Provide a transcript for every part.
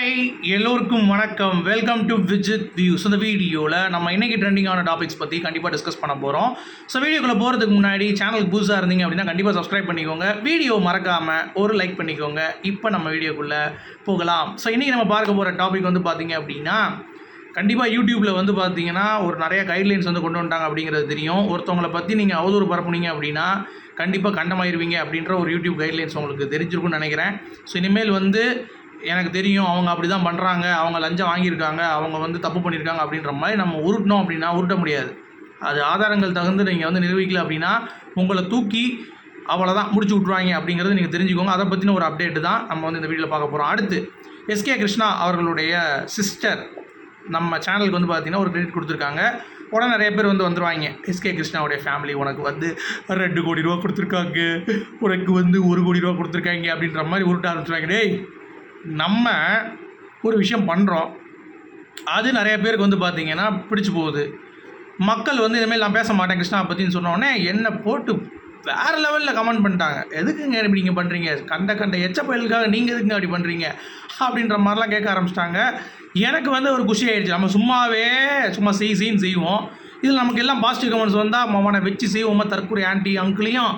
Hi எல்லோருக்கும் வணக்கம். Welcome to Vijith views இந்த வீடியோவில் நம்ம இன்னைக்கு ட்ரெண்டிங்கான டாபிக்ஸ் பற்றி கண்டிப்பாக டிஸ்கஸ் பண்ண போகிறோம் ஸோ வீடியோக்குள்ளே போகிறதுக்கு முன்னாடி சேனலுக்கு புதுசாக இருந்தீங்க அப்படின்னா கண்டிப்பாக சப்ஸ்கிரைப் பண்ணிக்கோங்க. வீடியோ மறக்காமல் ஒரு லைக் பண்ணிக்கோங்க. இப்போ நம்ம வீடியோக்குள்ளே போகலாம். ஸோ இன்றைக்கி நம்ம பார்க்க போகிற டாபிக் வந்து பார்த்தீங்க அப்படின்னா கண்டிப்பாக யூடியூப்பில் வந்து பார்த்தீங்கன்னா ஒரு நிறைய கைட்லைன்ஸ் வந்து கொண்டு வந்துட்டாங்க அப்படிங்கிறது தெரியும். ஒருத்தவங்களை பற்றி நீங்கள் அவதூறு பரப்புனீங்க அப்படின்னா கண்டிப்பாக கண்டமாயிருவீங்க அப்படின்ற ஒரு யூடியூப் கைட்லைன்ஸ் உங்களுக்கு தெரிஞ்சிருக்கும்னு நினைக்கிறேன். ஸோ இனிமேல் வந்து எனக்கு தெரியும் அவங்க அப்படி தான் பண்ணுறாங்க அவங்க லஞ்சம் வாங்கியிருக்காங்க அவங்க வந்து தப்பு பண்ணியிருக்காங்க அப்படின்ற மாதிரி நம்ம உருட்டணும் அப்படின்னா உருட்ட முடியாது. அது ஆதாரங்கள் தகுந்து நீங்கள் வந்து நிரூபிக்கல அப்படின்னா உங்களை தூக்கி அவ்வளோதான் முடிச்சு விட்ருவாங்க அப்படிங்கிறது நீங்கள் தெரிஞ்சுக்கோங்க. அதை பற்றின ஒரு அப்டேட் தான் நம்ம வந்து இந்த வீடியோவில் பார்க்க போகிறோம் அடுத்து எஸ்கே கிருஷ்ணா அவர்களுடைய சிஸ்டர் நம்ம சேனலுக்கு வந்து பார்த்தீங்கன்னா ஒரு கிரெடிட் கொடுத்துருக்காங்க. உடனே நிறைய பேர் வந்து வந்துருவாங்க. எஸ்கே கிருஷ்ணாவுடைய ஃபேமிலி உனக்கு வந்து ரெண்டு கோடி ரூபா கொடுத்துருக்காங்க. உனக்கு வந்து ஒரு கோடி ரூபா கொடுத்துருக்காங்க அப்படின்ற மாதிரி உருட்ட ஆரம்பிச்சுருவாங்க. டேய் நம்ம ஒரு விஷயம் பண்ணுறோம் அது நிறைய பேருக்கு வந்து பார்த்திங்கன்னா பிடிச்சி போகுது. மக்கள் வந்து இனிமேல் நான் பேச மாட்டேன் கிருஷ்ணா பற்றின்னு சொன்னோடனே என்னை போட்டு வேறு லெவலில் கமெண்ட் பண்ணிட்டாங்க. எதுக்குங்க இப்படி நீங்கள் பண்ணுறீங்க கண்ட கண்ட எச்ச பயலுக்காக நீங்கள் எதுக்குங்க அப்படி பண்ணுறீங்க அப்படின்ற மாதிரிலாம் கேட்க ஆரம்பிச்சிட்டாங்க. எனக்கு வந்து ஒரு குஷி ஆயிடுச்சு. நம்ம சும்மாவே சும்மா செய் செய்யும் செய்வோம். இதில் நமக்கு எல்லாம் பாசிட்டிவ் கமெண்ட்ஸ் வந்தால் மவனை வச்சு செய்வோமா. தற்கொலை ஆன்ட்டி அங்கிளையும்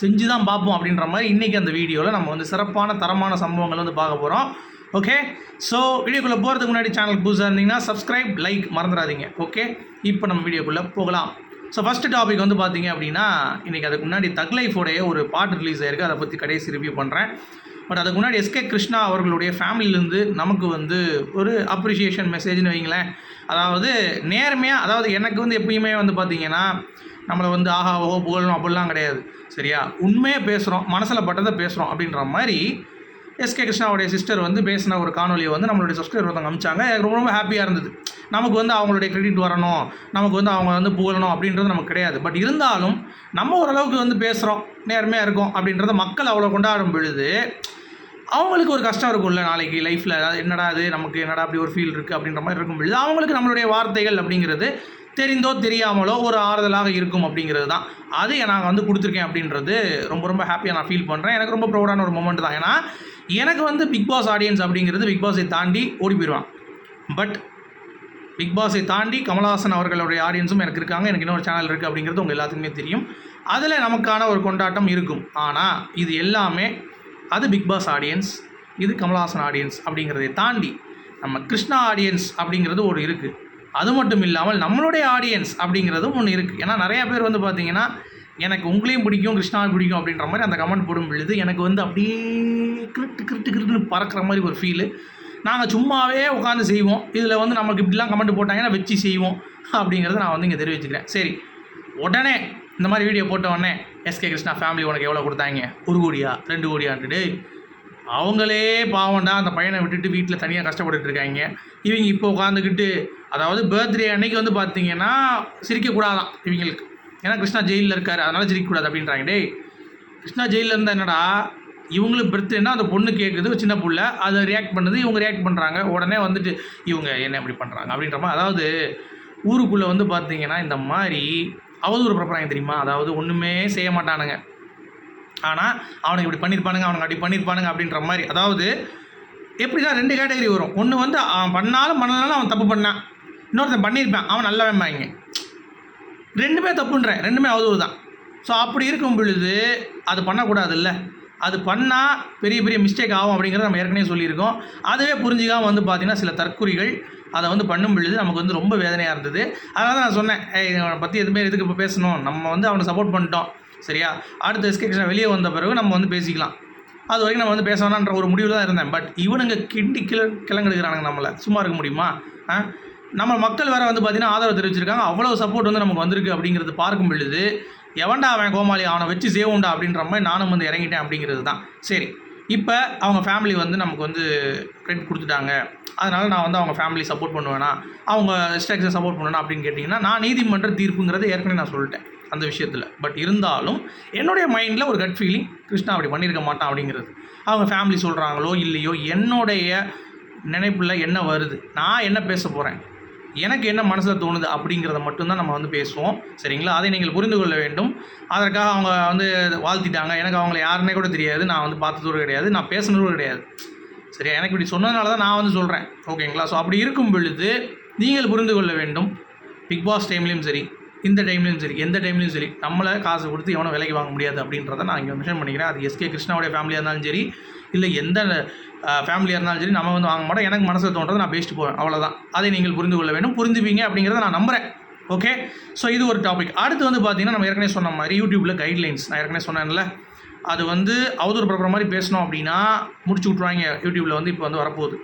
செஞ்சு தான் பார்ப்போம் அப்படின்ற மாதிரி இன்றைக்கி அந்த வீடியோவில் நம்ம வந்து சிறப்பான தரமான சம்பவங்கள் வந்து பார்க்க போகிறோம் ஓகே ஸோ வீடியோக்குள்ளே போகிறதுக்கு முன்னாடி சேனல் புதுசாக இருந்தீங்கன்னா சப்ஸ்கிரைப் லைக் மறந்துடாதீங்க. ஓகே இப்போ நம்ம வீடியோக்குள்ளே போகலாம். ஸோ ஃபஸ்ட்டு டாபிக் வந்து பார்த்தீங்க அப்படின்னா இன்றைக்கி அதுக்கு முன்னாடி தக் லைஃபோடைய ஒரு பாட்டு ரிலீஸ் ஆயிருக்கு. அதை பற்றி கடைசி ரிவ்யூ பண்ணுறேன் பட் அதுக்கு முன்னாடி எஸ்கே கிருஷ்ணா அவர்களுடைய ஃபேமிலியிலேருந்து நமக்கு வந்து ஒரு அப்ரிஷியேஷன் மெசேஜ்னு வைங்களேன். அதாவது நேர்மையாக அதாவது எனக்கு வந்து எப்பயுமே வந்து பார்த்திங்கன்னா நம்மளை வந்து ஆஹா ஓஹோ புகழணும் அப்படிலாம் கிடையாது. சரியா? உண்மையாக பேசுகிறோம் மனசில் பட்டதை பேசுகிறோம் அப்படின்ற மாதிரி எஸ்கே கிருஷ்ணாவுடைய சிஸ்டர் வந்து பேசின ஒரு காணொலியை வந்து நம்மளுடைய சப்ஸ்கிரைபர் ஒருத்தவங்க அமிச்சாங்க. எனக்கு ரொம்ப ரொம்ப ஹாப்பியாக இருந்தது. நமக்கு வந்து அவங்களுடைய கிரெடிட் வரணும் நமக்கு வந்து அவங்க வந்து புகழணும் அப்படின்றது நமக்கு கிடையாது. பட் இருந்தாலும் நம்ம ஓரளவுக்கு வந்து பேசுகிறோம் நேர்மையாக இருக்கும் அப்படின்றத மக்கள் அவ்வளோ கொண்டாடும் பொழுது அவங்களுக்கு ஒரு கஷ்டம் இருக்கும்ல நாளைக்கு லைஃப்பில் அதாவது என்னடா அது நமக்கு என்னடா அப்படி ஒரு ஃபீல் இருக்குது அப்படின்ற மாதிரி இருக்கும் பொழுது அவங்களுக்கு நம்மளுடைய வார்த்தைகள் அப்படிங்கிறது தெரிந்தோ தெரியாமலோ ஒரு ஆறுதலாக இருக்கும் அப்படிங்கிறது தான். அது நான் வந்து கொடுத்துருக்கேன் அப்படின்றது ரொம்ப ரொம்ப ஹாப்பியாக நான் ஃபீல் பண்ணுறேன் எனக்கு ரொம்ப ப்ரௌடான ஒரு மூமெண்ட் தான். ஏன்னா எனக்கு வந்து பிக் பாஸ் ஆடியன்ஸ் அப்படிங்கிறது பிக் பாஸை தாண்டி ஓடி போயிடுவான் பட் பிக் பாஸை தாண்டி கமலஹாசன் அவர்களுடைய ஆடியன்ஸும் எனக்கு இருக்காங்க. எனக்கு இன்னொரு சேனல் இருக்குது அப்படிங்கிறது உங்கள் எல்லாத்துக்குமே தெரியும். அதில் நமக்கான ஒரு கொண்டாட்டம் இருக்கும். ஆனால் இது எல்லாமே அது பிக் பாஸ் ஆடியன்ஸ் இது கமலஹாசன் ஆடியன்ஸ் அப்படிங்கிறதை தாண்டி நம்ம கிருஷ்ணா ஆடியன்ஸ் அப்படிங்கிறது ஒரு இருக்குது அது மட்டும் இல்லாமல் நம்மளுடைய ஆடியன்ஸ் அப்படிங்கிறதும் ஒன்று இருக்குது ஏன்னா நிறையா பேர் வந்து பார்த்தீங்கன்னா எனக்கு உங்களையும் பிடிக்கும் கிருஷ்ணாவும் பிடிக்கும் அப்படின்ற மாதிரி அந்த கமெண்ட் போடும் பொழுது எனக்கு வந்து அப்படியே கிரிட்டு கிரிட்டு கிரிட்டுன்னு பறக்கிற மாதிரி ஒரு ஃபீலு நாங்கள் சும்மாவே உட்காந்து செய்வோம். இதில் வந்து நமக்கு இப்படிலாம் கமெண்ட் போட்டாங்கன்னா வச்சு செய்வோம் அப்படிங்கிறத நான் வந்து இங்கே தெரிவிச்சுக்கிறேன். சரி உடனே இந்த மாதிரி வீடியோ போட்ட உடனே எஸ்கே கிருஷ்ணா ஃபேமிலி உனக்கு எவ்வளோ கொடுத்தாங்க? ஒரு கோடியா? ரெண்டு கோடியான்ட்டு. அவங்களே பாவம்டா அந்த பையனை விட்டுட்டு வீட்டில் தனியாக கஷ்டப்பட்டுட்டு இருக்காங்க. இவங்க இப்போ உட்காந்துக்கிட்டு அதாவது பர்த்டே அன்னைக்கு வந்து பார்த்தீங்கன்னா சிரிக்கக்கூடாதான் இவங்களுக்கு. ஏன்னா கிருஷ்ணா ஜெயிலில் இருக்கார் அதனால் சிரிக்கக்கூடாது அப்படின்றாங்க. டேய் கிருஷ்ணா ஜெயிலில் இருந்தால் என்னடா இவங்களுக்கு பர்த்டேனா அந்த பொண்ணு கேட்குது சின்ன புள்ள அதை ரியாக்ட் பண்ணுது இவங்க ரியாக்ட் பண்ணுறாங்க உடனே வந்துட்டு இவங்க என்ன இப்படி பண்ணுறாங்க அப்படின்ற மாதிரி. அதாவது ஊருக்குள்ளே வந்து பார்த்தீங்கன்னா இந்த மாதிரி அவதூறு பரப்புறாங்க தெரியுமா? அதாவது ஒன்றுமே செய்ய மாட்டானுங்க. ஆனால் அவனுக்கு இப்படி பண்ணியிருப்பானுங்க அவனுக்கு அப்படி பண்ணியிருப்பானுங்க அப்படின்ற மாதிரி. அதாவது எப்படி தான் ரெண்டு கேட்டகரி வரும். ஒன்று வந்து அவன் பண்ணாலும் பண்ணலனாலும் அவன் தப்பு பண்ணான் இன்னொருத்தன் பண்ணியிருப்பான் அவன் நல்லவன்பாங்க ரெண்டுமே தப்புன்றேன். ரெண்டுமே அவதூறு தான் ஸோ அப்படி இருக்கும் பொழுது அது பண்ணக்கூடாதுல்ல. அது பண்ணால் பெரிய பெரிய மிஸ்டேக் ஆகும் அப்படிங்கிறத நம்ம ஏற்கனவே சொல்லியிருக்கோம். அதுவே புரிஞ்சிக்காமல் வந்து பார்த்திங்கன்னா சில தற்குறிகள் அதை வந்து பண்ணும் பொழுது நமக்கு வந்து ரொம்ப வேதனையாக இருந்தது. அதனால தான் நான் சொன்னேன் அவனை பற்றி எதுவுமே எதுக்கு இப்போ பேசணும்? நம்ம வந்து அவனை சப்போர்ட் பண்ணிட்டோம். சரியா? அடுத்த எஸ்கேஷன் வெளியே வந்த பிறகு நம்ம வந்து பேசிக்கலாம். அது வரைக்கும் நம்ம வந்து பேச ஒரு முடிவில் தான் இருந்தேன். பட் இவனுங்க கிண்டி கிள கிளங்கெடுக்கிறானுங்க நம்மளை. சும்மா இருக்க முடியுமா? ஆ? நம்ம மக்கள் வேறு வந்து பார்த்திங்கன்னா ஆதரவு தெரிவிச்சிருக்காங்க. அவ்வளோ சப்போர்ட் வந்து நமக்கு வந்திருக்கு அப்படிங்கிறது பார்க்கும் பொழுது எவன்டா அவன் கோமாளி? அவனை வச்சு சேவுண்டா? அப்படின்ற மாதிரி நானும் வந்து இறங்கிட்டேன் அப்படிங்கிறது தான். சரி. இப்போ அவங்க ஃபேமிலி வந்து நமக்கு வந்து ரெண்ட் கொடுத்துட்டாங்க. அதனால் நான் வந்து அவங்க ஃபேமிலி சப்போர்ட் பண்ணுவேனா? அவங்க ஸ்ட்ரக்சர் சப்போர்ட் பண்ணுவேனா அப்படின்னு கேட்டிங்கன்னா நான் நீதிமன்ற தீர்ப்புங்கிறது ஏற்கனவே நான் சொல்லிட்டேன் அந்த விஷயத்தில். பட் இருந்தாலும் என்னுடைய மைண்டில் ஒரு கட் ஃபீலிங் கிருஷ்ணா அப்படி பண்ணியிருக்க மாட்டான் அப்படிங்கிறது. அவங்க ஃபேமிலி சொல்கிறாங்களோ இல்லையோ என்னுடைய நினைப்பில் என்ன வருது? நான் என்ன பேச போகிறேன் எனக்கு என்ன மனசில் தோணுது அப்படிங்கிறத மட்டும்தான் நம்ம வந்து பேசுவோம். சரிங்களா? அதை நீங்கள் புரிந்து கொள்ள வேண்டும். அதற்காக அவங்க வந்து வாழ்த்திட்டாங்க. எனக்கு அவங்கள யாருன்னே கூட தெரியாது. நான் வந்து பார்த்தது கிடையாது. நான் பேசினதும் கிடையாது. சரியா? எனக்கு இப்படி சொன்னதுனால தான் நான் வந்து சொல்கிறேன் ஓகேங்களா? ஸோ அப்படி இருக்கும் பொழுது நீங்கள் புரிந்து கொள்ள வேண்டும். பிக் பாஸ் டைம்லேயும் சரி. இந்த டைம்லையும் சரி எந்த டைம்லையும் சரி நம்மளை காசு கொடுத்து எவனும் விலைக்கு வாங்க முடியாது அப்படின்றத நான் இங்கே மென்ஷன் பண்ணிக்கிறேன். அது எஸ்கே கிருஷ்ணாவுடைய ஃபேமிலியாக இருந்தாலும் சரி இல்லை எந்த ஃபேமிலியாக இருந்தாலும் சரி நம்ம வந்து வாங்க மாட்டோம். எனக்கு மனசில் தோன்றதை நான் பேசிட்டு போவேன். அவ்வளோதான் அதை நீங்கள் புரிந்து கொள்ள வேண்டும். புரிந்துவீங்க அப்படிங்கிறத நான் நம்புகிறேன் ஓகே ஸோ இது ஒரு டாபிக் அடுத்து வந்து பார்த்தீங்கன்னா நம்ம ஏற்கனவே சொன்ன மாதிரி யூடியூப்பில் கைட்லைன்ஸ் நான் ஏற்கனவே சொன்னேன்ல. அது வந்து அவதூறு பரப்புற மாதிரி பேசணும் அப்படின்னா முடிச்சு விட்ருவாங்க யூடியூப்பில் வந்து இப்போ வந்து வரப்போகுது.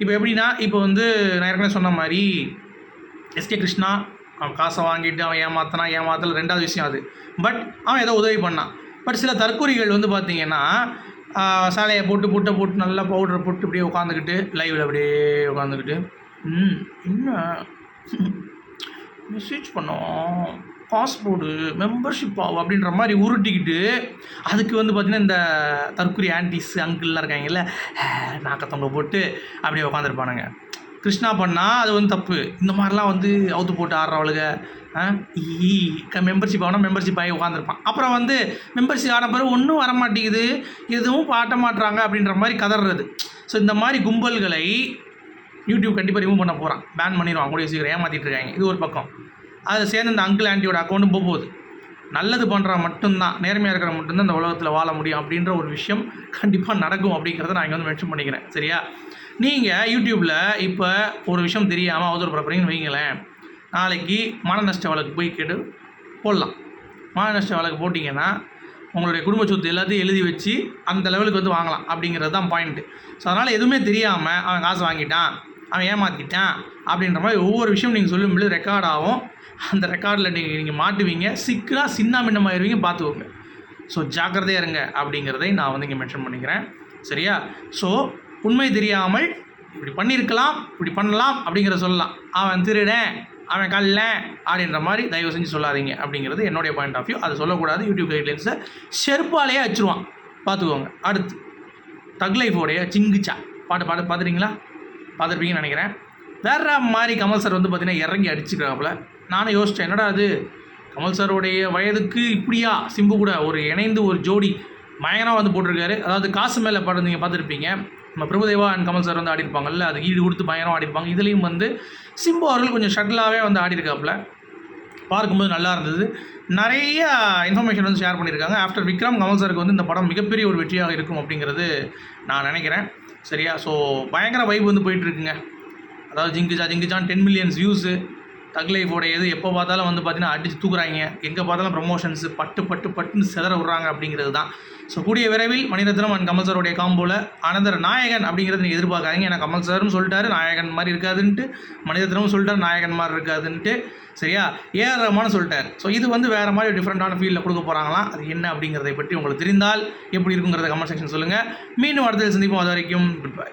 இப்போ எப்படின்னா இப்போ வந்து நான் ஏற்கனவே சொன்ன மாதிரி எஸ்கே கிருஷ்ணா அவன் காசை வாங்கிட்டு அவன் ஏமாத்தினா ஏமாத்தல ரெண்டாவது விஷயம் அது. பட் அவன் ஏதோ உதவி பண்ணான். பட் சில தற்கொலைகள் வந்து பார்த்தீங்கன்னா சாலையை போட்டு புட்டை போட்டு நல்லா பவுடரை போட்டு இப்படியே உட்காந்துக்கிட்டு லைவில் அப்படியே உட்காந்துக்கிட்டு ம் என்ன? மெசேஜ் பண்ணோம். பாஸ்போர்டு மெம்பர்ஷிப் ஆகும் அப்படின்ற மாதிரி உருட்டிக்கிட்டு அதுக்கு வந்து பார்த்திங்கன்னா இந்த தற்கொலை ஆன்டிஸ் அங்கிள்லாம் இருக்காங்கல்ல நாக்கத்தவங்க போட்டு அப்படியே உட்காந்துருப்பானுங்க கிருஷ்ணா பண்ணால் அது வந்து தப்பு. இந்த மாதிரிலாம் வந்து அவுத்து போட்டு ஆடுறவளுக ஈ மெம்பர்ஷிப் ஆனால் மெம்பர்ஷிப் ஆகி உட்காந்துருப்பான் அப்புறம் வந்து மெம்பர்ஷிப் ஆன பிறகு ஒன்றும் வர மாட்டேங்குது எதுவும் பாட்ட மாட்டுறாங்க அப்படின்ற மாதிரி கதறது. ஸோ இந்த மாதிரி கும்பல்களை யூடியூப் கண்டிப்பாக ரிமூவ் பண்ண போகிறான் பேன் பண்ணிடுவான் கூடிய சீக்கிரம் ஏமாற்றிட்டு இருக்காங்க. இது ஒரு பக்கம். அதை சேர்ந்து இந்த அங்கிள் ஆண்டியோட அக்கௌண்ட்டும் போக போகுது. நல்லது பண்ணுற மட்டும்தான் நேர்மையாக இருக்கிற மட்டும்தான் இந்த உலகத்தில் வாழ முடியும் அப்படின்ற ஒரு விஷயம் கண்டிப்பாக நடக்கும் அப்படிங்கிறத நான் இங்கே வந்து மென்ஷன் பண்ணிக்கிறேன். சரியா? நீங்கள் யூடியூப்பில் இப்போ ஒரு விஷயம் தெரியாமல் அவதூறு பரப்புறீங்கன்னு வைங்களேன். நாளைக்கு மனநஷ்ட வழக்கு போய் கேட்டு போடலாம். மனநஷ்ட வழக்கு போட்டிங்கன்னா உங்களுடைய குடும்ப சொத்து எல்லாத்தையும் எழுதி வச்சு அந்த லெவலுக்கு வந்து வாங்கலாம் அப்படிங்கிறது தான் பாயிண்ட்டு ஸோ அதனால் எதுவுமே தெரியாமல் அவன் காசு வாங்கிட்டான் அவன் ஏமாற்றிட்டான் அப்படின்ற மாதிரி ஒவ்வொரு விஷயம் நீங்கள் சொல்லும்போது ரெக்கார்ட் ஆகும். அந்த ரெக்கார்டில் நீங்கள் நீங்கள் மாட்டுவீங்க. சிக்கலாக சின்ன மின்னமாயிருவீங்க பார்த்துக்கோங்க ஸோ ஜாக்கிரதையாக இருங்க அப்படிங்கிறதை நான் வந்து இங்கே மென்ஷன் பண்ணிக்கிறேன். சரியா? ஸோ உண்மை தெரியாமல் இப்படி பண்ணியிருக்கலாம் இப்படி பண்ணலாம் அப்படிங்கிற சொல்லலாம். அவன் திருடன் அவன் கல்ல அப்படின்ற மாதிரி தயவு செஞ்சு சொல்லாதீங்க அப்படிங்கிறது என்னுடைய பாயிண்ட் ஆஃப் வியூ அதை சொல்லக்கூடாது. யூடியூப் கைட்லைன்ஸை செருப்பாலேயே அச்சுருவான் பார்த்துக்கோங்க அடுத்து தக் லைஃபோடைய சிங்குச்சா. பாட்டு பாட்டு பார்த்துறீங்களா பார்த்துருப்பீங்கன்னு நினைக்கிறேன். வேற மாதிரி கமல் சார் வந்து பார்த்தீங்கன்னா இறங்கி அடிச்சுக்கிறாப்புல. நானும் யோசித்தேன் என்னடா அது கமல் சாருடைய வயதுக்கு இப்படியா? சிம்பு கூட ஒரு இணைந்து ஒரு ஜோடி பயங்கரமாக வந்து போட்டிருக்காரு. அதாவது காசு மேலே படம் நீங்கள் பார்த்துருப்பீங்க. நம்ம பிரபுதேவா அண்ட் கமல் சார் வந்து ஆடிருப்பாங்கல்ல அது ஈடு கொடுத்து பயங்கரமாக ஆடிருப்பாங்க இதுலேயும் வந்து சிம்பு அவர்கள் கொஞ்சம் ஷட்டிலாகவே வந்து ஆடிருக்காப்புல பார்க்கும்போது நல்லா இருந்தது. நிறைய இன்ஃபர்மேஷன் வந்து ஷேர் பண்ணியிருக்காங்க. ஆஃப்டர் விக்ரம் கமல் சாருக்கு வந்து இந்த படம் மிகப்பெரிய ஒரு வெற்றியாக இருக்கும் அப்படிங்கிறது நான் நினைக்கிறேன். சரியா? ஸோ பயங்கர வைப் வந்து போயிட்டுருக்குங்க அதாவது ஜிங்குஜா ஜிங்குஜான் டென் மில்லியன்ஸ் வியூஸு தக் லைஃபோட எப்போ பார்த்தாலும் வந்து பார்த்தீங்கன்னா அடிச்சு தூக்குறாங்க. எங்கே பார்த்தாலும் ப்ரமோஷன்ஸ் பட்டு பட்டு பட்டுன்னு சிதற விட்றாங்க அப்படிங்கிறது தான். ஸோ கூடிய விரைவில் மணிரத்னம் அண்ட் கமல் சாருடைய காம்போல அனந்தர் நாயகன் அப்படிங்கிறது நீங்கள் எதிர்பார்க்காதீங்க. ஏன்னா கமல் சாரும் சொல்லிட்டாரு நாயகன் மாதிரி இருக்காதுன்ட்டு. மணிரத்னமும் சொல்லிட்டார் நாயகன் மாதிரி இருக்காதுன்ட்டு. சரியா? ஏஆர் ரஹ்மான் சொல்லிட்டார். ஸோ இது வந்து வேறு மாதிரி டிஃப்ரெண்ட்டான ஃபீல்டில் கொடுக்க போகிறாங்களாம் அது என்ன அப்படிங்கிறதை பற்றி உங்களுக்கு தெரிந்தால் எப்படி இருக்குங்கிறத கமெண்ட் செக்ஷன் சொல்லுங்கள் மீண்டும் அடுத்தது சந்திப்போம். அது வரைக்கும் குட் பை